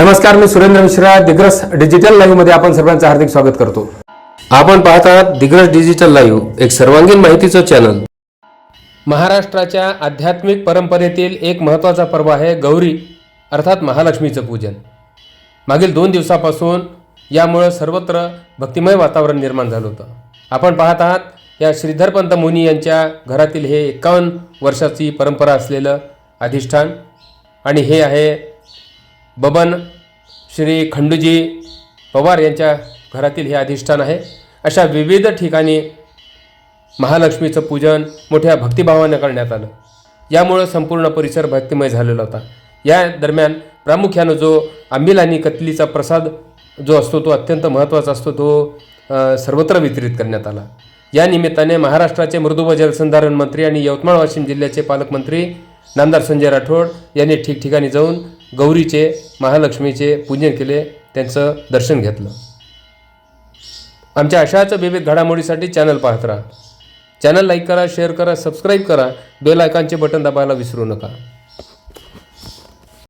नमस्कार मी सुरेंद्र मिश्रा दिग्रस डिजिटल लाईव्हमध्ये आपण सर्वांचं हार्दिक स्वागत करतो. आपण पाहत आहात दिग्रस डिजिटल लाईव्ह एक सर्वांगीण माहितीचं चॅनल महाराष्ट्राच्या आध्यात्मिक परंपरेतील एक महत्त्वाचा पर्व आहे गौरी अर्थात महालक्ष्मीचं पूजन. मागील दोन दिवसापासून यामुळं सर्वत्र भक्तिमय वातावरण निर्माण झालं होतं. आपण पाहत आहात या श्रीधरपंत मुनी यांच्या घरातील हे एकावन्न वर्षाची परंपरा असलेलं अधिष्ठान. आणि हे आहे बबन श्री खंडूजी पवार यांच्या घरातील हे अधिष्ठान आहे. अशा विविध ठिकाणी महालक्ष्मीचं पूजन मोठ्या भक्तिभावानं करण्यात आलं. यामुळं संपूर्ण परिसर भक्तिमय झालेला होता. या दरम्यान प्रामुख्यानं जो आंबील आणि कतलीचा प्रसाद जो असतो तो अत्यंत महत्त्वाचा असतो तो सर्वत्र वितरित करण्यात आला. या निमित्ताने महाराष्ट्राचे मृदू व जलसंधारण मंत्री आणि यवतमाळ वाशिम जिल्ह्याचे पालकमंत्री नामदार संजय राठोड यांनी ठिकठिकाणी जाऊन गौरीचे महालक्ष्मीचे पूजन केले त्यांचं दर्शन घेतलं. आमच्या अशाच विविध घडामोडीसाठी चॅनल पाहत राहा. चॅनल लाईक करा शेअर करा सबस्क्राईब करा बेल आयकॉनचे बटन दाबायला विसरू नका.